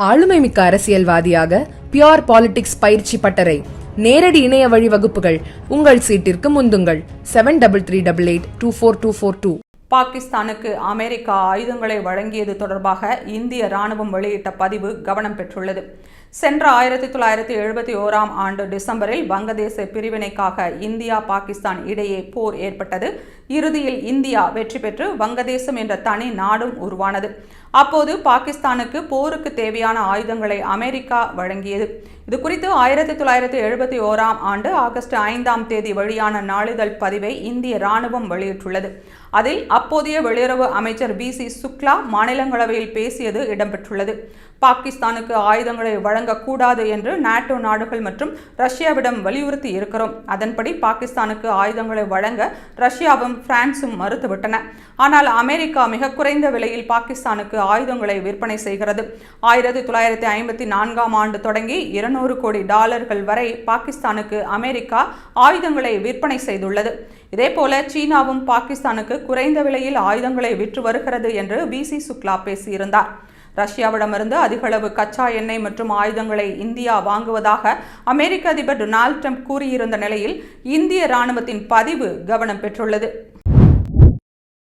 ஆளுமைமிக்க அரசியல்வாதியாக pure politics பயிற்சி பட்டறை. நேரடி இணைய வழி வகுப்புகள். உங்கள் சீட்டிற்கு முந்துங்கள். Seven double three double eight two four two four two பாகிஸ்தானுக்கு அமெரிக்கா ஆயுதங்களை வழங்கியது தொடர்பாக இந்திய ராணுவம் வெளியிட்ட பதிவு கவனம் பெற்றுள்ளது. சென்ற ஆயிரத்தி தொள்ளாயிரத்தி எழுபத்தி ஓராம் ஆண்டு டிசம்பரில் வங்கதேச பிரிவினைக்காக இந்தியா பாகிஸ்தான் இடையே போர் ஏற்பட்டது. இறுதியில் இந்தியா வெற்றி பெற்று வங்கதேசம் என்ற தனி நாடும் உருவானது. அப்போது பாகிஸ்தானுக்கு போருக்கு தேவையான ஆயுதங்களை அமெரிக்கா வழங்கியது. இது குறித்து ஆயிரத்தி தொள்ளாயிரத்தி எழுபத்தி ஓராம் ஆண்டு ஆகஸ்ட் ஐந்தாம் தேதி வெளியான நாளிதழ் பதிவை இந்திய ராணுவம் வெளியிட்டுள்ளது. அதில் அப்போதைய வெளியுறவு அமைச்சர் வி சி சுக்லா மாநிலங்களவையில் பேசியது இடம்பெற்றுள்ளது. பாகிஸ்தானுக்கு ஆயுதங்களை வழங்கக்கூடாது என்று நாட்டோ நாடுகள் மற்றும் ரஷ்யாவிடம் வலியுறுத்தி இருக்கிறோம். அதன்படி பாகிஸ்தானுக்கு ஆயுதங்களை வழங்க ரஷ்யாவும் பிரான்சும் மறுத்துவிட்டன. ஆனால் அமெரிக்கா மிக குறைந்த விலையில் பாகிஸ்தானுக்கு ஆயுதங்களை விற்பனை செய்கிறது. ஆயிரத்தி தொள்ளாயிரத்தி ஐம்பத்தி நான்காம் ஆண்டு தொடங்கி இருநூறு கோடி டாலர்கள் வரை பாகிஸ்தானுக்கு அமெரிக்கா ஆயுதங்களை விற்பனை செய்துள்ளது. இதேபோல சீனாவும் பாகிஸ்தானுக்கு குறைந்த விலையில் ஆயுதங்களை விற்று வருகிறது என்று வி சி சுக்லா பேசியிருந்தார். ரஷ்யாவிடமிருந்து அதிகளவு கச்சா எண்ணெய் மற்றும் ஆயுதங்களை இந்தியா வாங்குவதாக அமெரிக்க அதிபர் டொனால்ட் ட்ரம்ப் கூறியிருந்த நிலையில் இந்திய ராணுவத்தின் பதிவு கவனம் பெற்றுள்ளது.